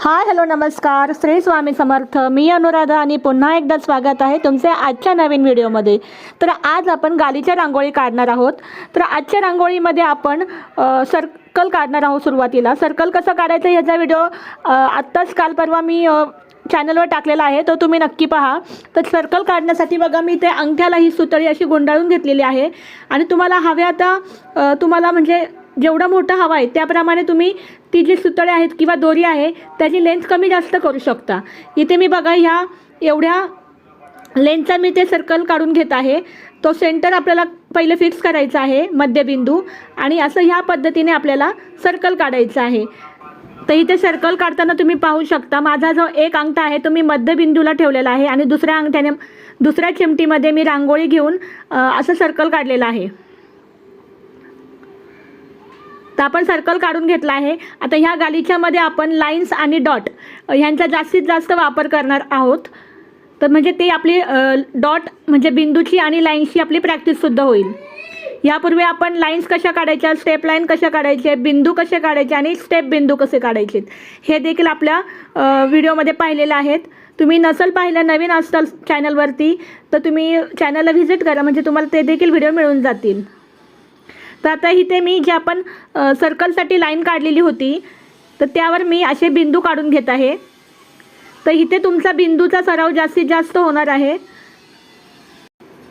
Hi hello नमस्कार. श्री स्वामी समर्थ. मी अनुराधा आणि पुन्हा एकदा स्वागत आहे तुमचे आजच्या नवीन व्हिडिओमध्ये. तर आज आपण गालीच्या रांगोळी काढणार आहोत. तर आजच्या रांगोळीमध्ये आपण सर्कल काढणार आहोत सुरुवातीला. सर्कल कसं काढायचं ह्याचा व्हिडिओ आत्ताच काल परवा मी चॅनलवर टाकलेला आहे तो तुम्ही नक्की पहा. तर सर्कल काढण्यासाठी बघा मी ते अंगठ्याला ही सुतळी अशी गुंडाळून घेतलेली आहे. आणि तुम्हाला हवे आता तुम्हाला म्हणजे जेवढा मोठा हवा आहे त्याप्रमाणे तुम्ही ती जी सुतळे आहेत किंवा दोरी आहे त्याची लेंथ कमी जास्त करू शकता. इथे मी बघा ह्या एवढ्या लेंथचा मी ते सर्कल काढून घेत आहे. तो सेंटर आपल्याला पहिले फिक्स करायचा आहे मध्यबिंदू. आणि असं ह्या पद्धतीने आपल्याला सर्कल काढायचं आहे. तर इथे सर्कल काढताना तुम्ही पाहू शकता माझा जो एक अंगठा आहे तो मी मध्यबिंदूला ठेवलेला आहे. आणि दुसऱ्या अंगठ्याने दुसऱ्या चिमटीमध्ये मी रांगोळी घेऊन असं सर्कल काढलेलं आहे. तर आपण सर्कल काढून घेतला आहे. आता ह्या गालीच्यामध्ये आपण लाईन्स आणि डॉट ह्यांचा जास्तीत जास्त वापर करणार आहोत. तर म्हणजे ते आपली डॉट म्हणजे बिंदूची आणि लाईन्सची आपली प्रॅक्टिससुद्धा होईल. यापूर्वी आपण लाईन्स कशा काढायच्या स्टेप लाईन कशा काढायचे बिंदू कसे काढायचे आणि स्टेप बिंदू कसे काढायचे हे देखील आपल्या व्हिडिओमध्ये पाहिलेलं आहेत. तुम्ही नसल पाहिलं नवीन असाल चॅनलवरती तर तुम्ही चॅनलला व्हिजिट करा. म्हणजे तुम्हाला ते देखील व्हिडिओ मिळून जातील. तर आता इथे मी जे आपण सर्कलसाठी लाईन काढलेली होती तर त्यावर मी असे बिंदू काढून घेत आहे. तर इथे तुमचा बिंदूचा सराव जास्तीत जास्त होणार आहे.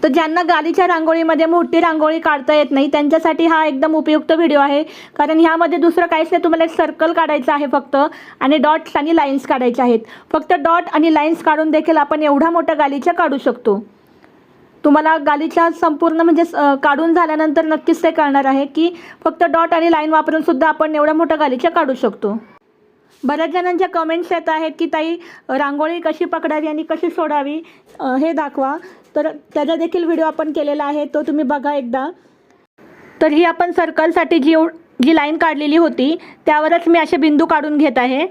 तर ज्यांना गालीच्या रांगोळीमध्ये मोठी रांगोळी काढता येत नाही त्यांच्यासाठी हा एकदम उपयुक्त व्हिडिओ आहे. कारण ह्यामध्ये दुसरं काहीच नाही तुम्हाला एक सर्कल काढायचं आहे फक्त आणि डॉट्स आणि लाईन्स काढायचे आहेत. फक्त डॉट आणि लाईन्स काढून देखील आपण एवढा मोठा गालीच्या काढू शकतो. तुम्हाला गालीच्या संपूर्ण म्हणजे काढून झाल्यानंतर नक्कीच ते कळणार आहे की फक्त डॉट आणि लाईन वापरून सुद्धा आपण एवढ्या मोठ्या गालीच्या काढू शकतो. बऱ्याच जणांच्या कमेंट्स येत आहेत की ताई रांगोळी कशी पकडावी आणि कशी सोडावी हे दाखवा. तर त्याचा देखील व्हिडिओ आपण केलेला आहे तो तुम्ही बघा एकदा. तर ही आपण सर्कलसाठी जी जी लाईन काढलेली होती त्यावरच मी असे बिंदू काढून घेत आहे.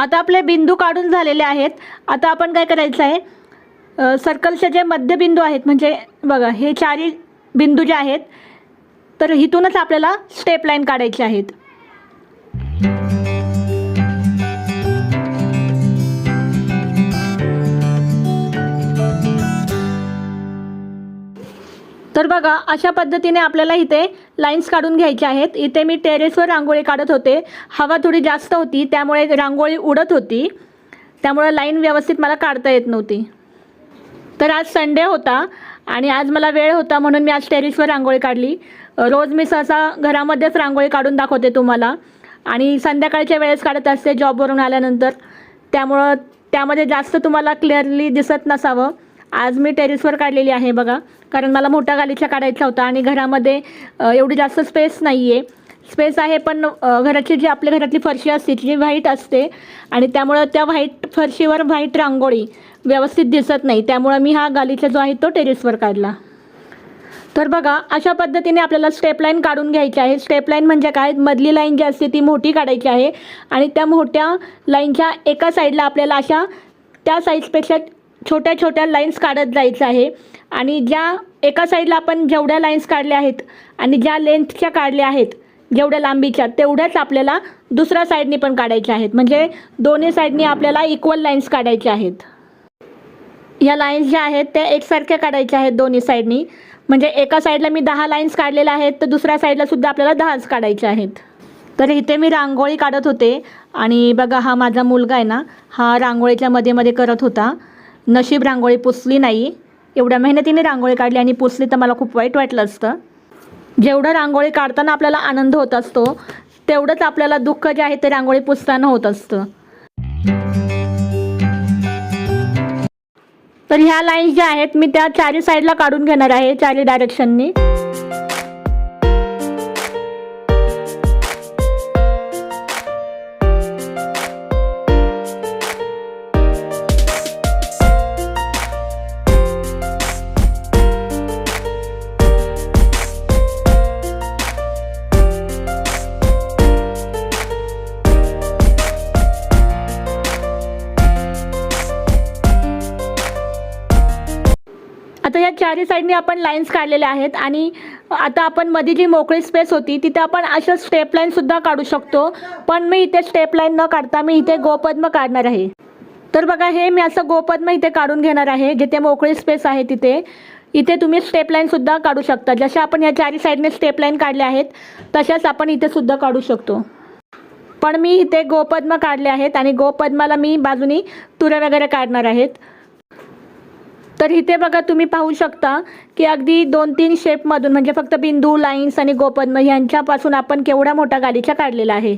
आता आपले बिंदू काढून झालेले आहेत. आता आपण काय करायचं आहे? सर्कलचे जे मध्यबिंदू आहेत म्हणजे बघा हे चारही बिंदू जे आहेत तर इथूनच आपल्याला स्टेप लाईन काढायची आहेत. तर बघा अशा पद्धतीने आपल्याला इथे लाईन्स काढून घ्यायच्या आहेत. इथे मी टेरेसवर रांगोळी काढत होते. हवा थोडी जास्त होती त्यामुळे रांगोळी उडत होती. त्यामुळे लाईन व्यवस्थित मला काढता येत नव्हती. तर आज संडे होता आणि आज मला वेळ होता म्हणून मी आज टेरिसवर रांगोळी काढली. रोज मी सहसा घरामध्येच रांगोळी काढून दाखवते तुम्हाला. आणि संध्याकाळच्या वेळेस काढत असते जॉबवरून आल्यानंतर. त्यामुळं त्यामध्ये जास्त तुम्हाला क्लिअरली दिसत नसावं. आज मी टेरेसवर काढलेली आहे बघा. कारण मला मोठ्या गालीचा काढायचा होता आणि घरामध्ये एवढी जास्त स्पेस नाही आहे स्पेस आहे पण घराची जी आपल्या घरातली फरशी असते जी व्हाईट असते आणि त्यामुळं त्या व्हाईट फरशीवर व्हाईट रांगोळी व्यवस्थित दिसत नाही. त्यामुळं मी हा गालीचा जो आहे तो टेरेसवर काढला. तर बघा अशा पद्धतीने आपल्याला स्टेप लाईन काढून घ्यायची आहे. स्टेप लाईन म्हणजे काय? मधली लाईन जी असते ती मोठी काढायची आहे आणि त्या मोठ्या लाईनच्या एका साईडला आपल्याला अशा त्या साईजपेक्षा छोट्या छोट्या लाईन्स काढत जायचं आहे. आणि ज्या एका साईडला आपण जेवढ्या लाईन्स काढल्या आहेत आणि ज्या लेंथच्या काढल्या आहेत जेवढ्या लांबीच्या तेवढ्याच आपल्याला दुसऱ्या साईडनी पण काढायच्या आहेत. म्हणजे दोन्ही साईडनी आपल्याला इक्वल लाईन्स काढायच्या आहेत. या लाईन्स ज्या आहेत त्या एकसारख्या काढायच्या आहेत दोन्ही साईडनी म्हणजे एका साईडला मी दहा लाईन्स काढलेल्या आहेत तर दुसऱ्या साईडलासुद्धा आपल्याला दहाच काढायच्या आहेत. तर इथे मी रांगोळी काढत होते. आणि बघा हा माझा मुलगा आहे ना हा रांगोळीच्या मध्ये मध्ये करत होता. नशीब रांगोळी पुसली नाही. एवढ्या मेहनतीने रांगोळी काढली आणि पुसली तर मला खूप वाईट वाटलं असतं. जेवढं रांगोळी काढताना आपल्याला आनंद होत असतो तेवढंच आपल्याला दुःख जे आहे ते रांगोळी पुसताना होत असतं. तर ह्या लाईन्स ज्या आहेत मी त्या चारी साईडला काढून घेणार आहे चारी डायरेक्शननी चारही साईडने आपण लाईन्स काढलेल्या आहेत आणि आता आपण मध्ये जी मोकळी स्पेस होती तिथे आपण अशा स्टेप लाईनसुद्धा काढू शकतो. पण मी इथे स्टेप लाईन न काढता मी इथे गोपद्म काढणार आहे. तर बघा हे मी असं गोपद्म इथे काढून घेणार आहे जिथे मोकळी स्पेस आहे तिथे. इथे तुम्ही स्टेप लाईनसुद्धा काढू शकता. जशा आपण या चारी साईडने स्टेप लाईन काढल्या आहेत तशाच आपण इथे सुद्धा काढू शकतो. पण मी इथे गोपद्म काढले आहेत आणि गोपद्माला मी बाजूनी तुरे वगैरे काढणार आहेत. तर इथे बघा तुम्ही पाहू शकता की अगदी दोन तीन शेपमधून म्हणजे फक्त बिंदू लाईन्स आणि गोपद्म यांच्यापासून आपण केवढा मोठा गालीचा काढलेला आहे?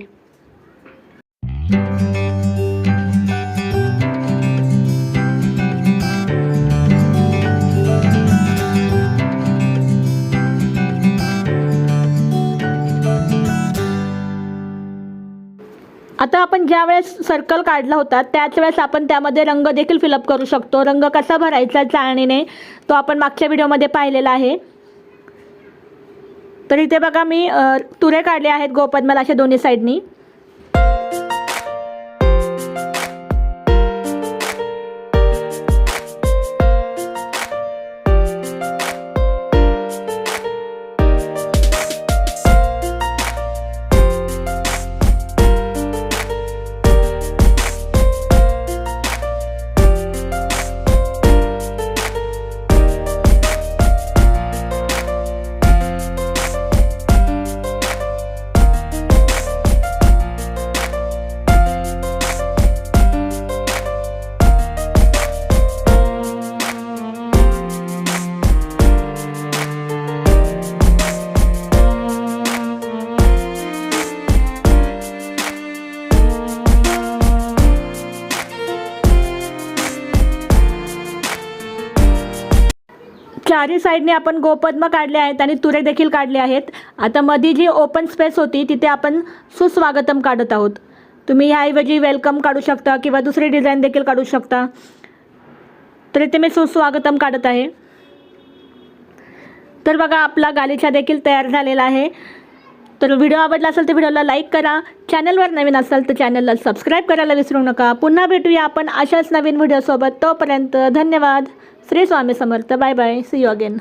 आता आपण ज्या वेळेस सर्कल काढला होता त्याच वेळेस आपण त्यामध्ये रंग देखील फिलअप करू शकतो. रंग कसा भरायचा चाळणीने तो आपण मागच्या व्हिडिओमध्ये पाहिलेला आहे. तर इथे बघा मी तुरे काढले आहेत गोपद्माला अशा दोन्ही साईडनी चारही साईडने आपण गोपद्म काढले आहेत आणि तुरे देखील काढले आहेत. आता मध्ये जी ओपन स्पेस होती तिथे आपण सुस्वागतम काढत आहोत. तुम्ही ह्याऐवजी वेलकम काढू शकता किंवा दुसरी डिझाईन देखील काढू शकता. तर इथे मी सुस्वागतम काढत आहे. तर बघा आपला गालिचा देखील तयार झालेला आहे. तर व्हिडिओ आवडला असेल तर व्हिडिओला लाईक करा. चॅनलवर नवीन असाल तर चॅनलला सबस्क्राईब करायला विसरू नका. पुन्हा भेटूया आपण अशाच नवीन व्हिडिओसोबत तोपर्यंत धन्यवाद. Shri Swami Samarth. Bye bye. See you again